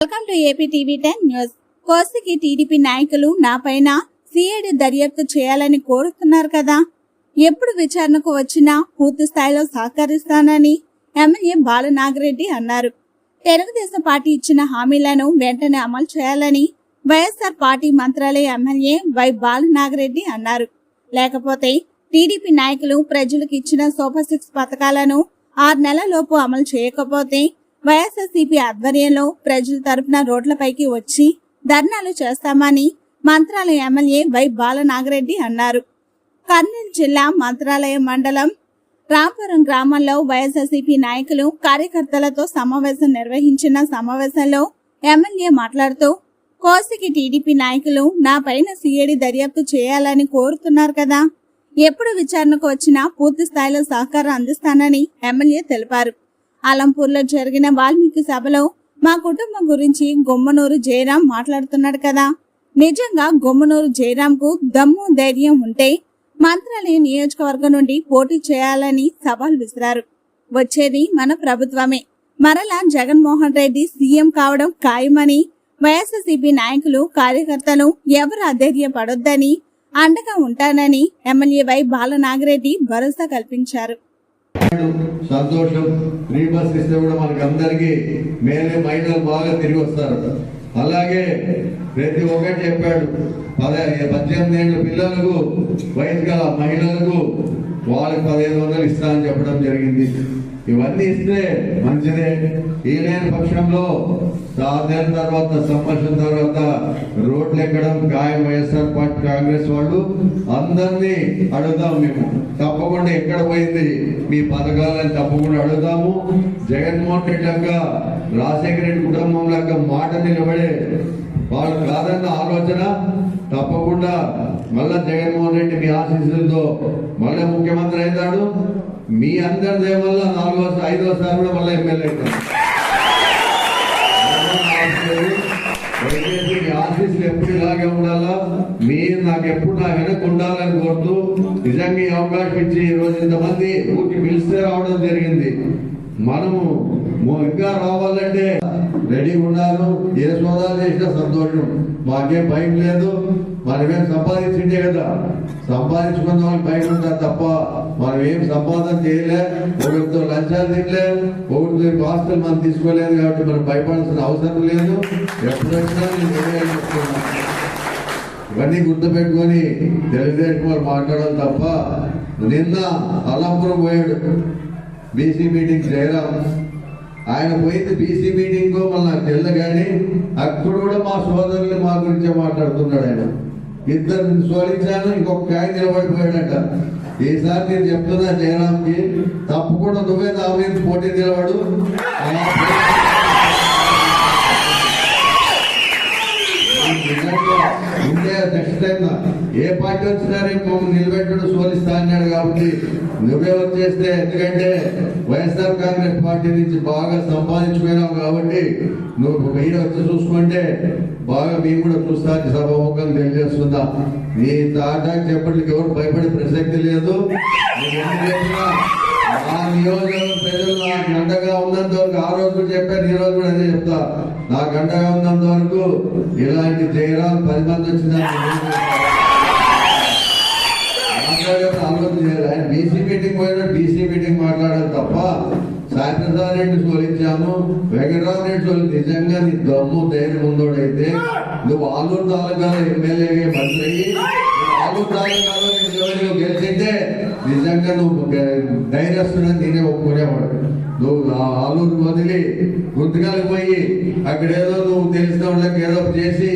Welcome to AP TV ten news కోసికి TDP నాయకులు నాపైన CID దర్యాప్తు చేయాలని కోరుతున్నారు కదా? ఎప్పుడు విచారణకు వచ్చినా పూర్తి స్థాయిలో సహకరిస్తానని ఎమ్మెల్యే బాలనాగిరెడ్డి అన్నారు. తెలుగుదేశం పార్టీ ఇచ్చిన హామీలను వెంటనే అమలు చేయాలని YSR party Mantralaya MLA Y Balanagireddy అన్నారు. లేకపోతే టీడీపీ నాయకులు ప్రజలకు ఇచ్చిన సూపర్ సిక్స్ పథకాలను ఆరు నెలలలోపు అమలు చేయకపోతే వైఎస్ఆర్సీపీ ఆధ్వర్యంలో ప్రజల తరపున రోడ్లపైకి వచ్చి ధర్నాలు చేస్తామని మంత్రాలయ ఎమ్మెల్యే వై బాలనాగరెడ్డి అన్నారు. కర్నూలు జిల్లా మంత్రాలయ మండలం రాంపురం గ్రామంలో వైఎస్ఆర్సీపీ నాయకులు కార్యకర్తలతో సమావేశం నిర్వహించిన సమావేశంలో ఎమ్మెల్యే మాట్లాడుతూ కోసికి టీడీపీ నాయకులు నా పైన సిఐడి దర్యాప్తు చేయాలని కోరుతున్నారు కదా. ఎప్పుడు విచారణకు వచ్చినా పూర్తి స్థాయిలో సహకారం అందిస్తానని ఎమ్మెల్యే తెలిపారు. అలంపూర్లో జరిగిన వాల్మీకి సభలో మా కుటుంబం గురించి గుమ్మనూరు జయరాం మాట్లాడుతున్నాడు కదా. నిజంగా గుమ్మనూరు జయరాంకు దమ్ము ధైర్యం ఉంటే మంత్రాలయ నియోజకవర్గం నుండి పోటీ చేయాలని సవాల్ విసిరారు. వచ్చేది మన ప్రభుత్వమే. మరలా జగన్మోహన్ రెడ్డి సీఎం కావడం ఖాయమని వైఎస్ఆర్సీపీ నాయకులు కార్యకర్తలు ఎవరు అధైర్యపడొద్దని అండగా ఉంటానని ఎమ్మెల్యే వై బాలనాగిరెడ్డి భరోసా కల్పించారు. సంతోషం. ఫ్రీ బస్ ఇస్తే కూడా మనకి అందరికీ మేలే మహిళలు బాగా తిరిగి వస్తారు. అలాగే ప్రతి ఒక్కటి చెప్పాడు. పద పద్దెనిమిది ఏళ్ళ పిల్లలకు వయసు గల మహిళలకు వాళ్ళకి పదిహేను వందలు ఇస్తా అని చెప్పడం జరిగింది. ఇవన్నీ ఇస్తే మంచిదే. ఈ లేని పక్షంలో సాధన తర్వాత సంవత్సరం తర్వాత రోడ్లు ఎక్కడం గాయం వైఎస్ఆర్ పార్టీ కాంగ్రెస్ వాళ్ళు. అందరినీ అడుగుదాం మేము. తప్పకుండా ఎక్కడ పోయింది మీ పథకాలని తప్పకుండా అడుగుదాము. జగన్మోహన్ రెడ్డి లాగా రాజశేఖర రెడ్డి కుటుంబం లాగా మాట నిలబడే వాళ్ళు కాదన్న ఆలోచన తప్పకుండా మళ్ళా జగన్మోహన్ రెడ్డి మీ ఆశీస్సులతో మళ్ళీ ముఖ్యమంత్రి అవుతాడు. మీ అందరి దయ వల్ల నాలుగో ఐదో సార్ కూడా మళ్ళీ ఎమ్మెల్యే అవుతాడు. దయచేసి మీ ఆఫీసులు ఎప్పుడు ఇలాగే ఉండాలా? మీరు నాకు ఎప్పుడు నా వెనక ఉండాలని కోరుతూ నిజంగా ఈ అవకాశం ఇచ్చి ఈ రోజు ఇంతమంది ఊరికి పిలిస్తే రావడం జరిగింది. మనము ఇంకా రావాలంటే రెడీ ఉన్నాను ఏ సోదాలు చేసినా సంతోషం. మాకేం భయం లేదు మనమేం సంపాదించిండే కదా. సంపాదించుకున్న వాళ్ళు భయం ఉంటారు తప్ప మనం ఏం సంపాదన చేయలే ఒకరితో లంచాలు తినలే ఒకరితో హాస్టల్ మనం తీసుకోలేదు కాబట్టి మనం భయపడాల్సిన అవసరం లేదు. ఎప్పుడు నేను ఇవన్నీ గుర్తుపెట్టుకొని తెలుగుదేశం వాళ్ళు మాట్లాడాలి తప్ప నిన్న అల్లాపురం పోయాడు. బీసీ మీటింగ్ జయరాం ఆయన పోయింది బీసీ మీటింగ్ మళ్ళీ నాకు తెల్లగాని కానీ అక్కడ కూడా మా సోదరులు మా గురించే మాట్లాడుతున్నాడు ఆయన. ఇద్దరు సోలించాను ఇంకొక ఆయన నిలబడిపోయాడట. ఈసారి నేను చెప్తున్నా జయరామ్కి తప్పకుండా నువ్వే నా మీద పోటీ నిలబడు. ఏ పార్టీ వచ్చినారే మమ్మల్ని నిలబెట్టడు సోలిస్తా అన్నాడు కాబట్టి నువ్వే వచ్చేస్తే ఎందుకంటే వైఎస్ఆర్ కాంగ్రెస్ పార్టీ నుంచి బాగా సంపాదించుకున్నావు కాబట్టి నువ్వు మీరు వచ్చి చూసుకుంటే బాగా మేము కూడా చూస్తా సభాముఖం తెలియజేస్తుందా. నీ తాటా చెప్పట్లకి ఎవరు భయపడే ప్రసక్తి లేదు. నా ఎన్ని ప్రజలు నాకు అండగా ఉన్నంత వరకు ఆ రోజు చెప్పాను ఈ రోజు కూడా అదే చెప్తా. నాకు అండగా ఉన్నంత వరకు ఇలాంటి జయరాం పది మంది వచ్చిందని మాట్లాడేప్పుడు ఆలోచన చేయాలి ఆయన బీసీ మీటింగ్ పోయినా బీసీ మీటింగ్ మాట్లాడాలి తప్ప సాయంత్రసారి రెడ్డి సోలించాను వెంకటరావు రెడ్డి సోలి నిజంగా నీ దమ్ము ధైర్యం ఉందోడైతే నువ్వు ఆలూరు తాలూకాలో ఎమ్మెల్యే మంత్రి అయ్యి ఆలూరు తాలూకాలో నువ్వు గెలిచింటే నిజంగా నువ్వు ధైర్యస్తున్నా నేనే ఒప్పుకునేవాడు. నువ్వు ఆలూరు వదిలి గుర్తుకాలకు పోయి అక్కడేదో నువ్వు తెలిసిన వాళ్ళకి ఏదో చేసి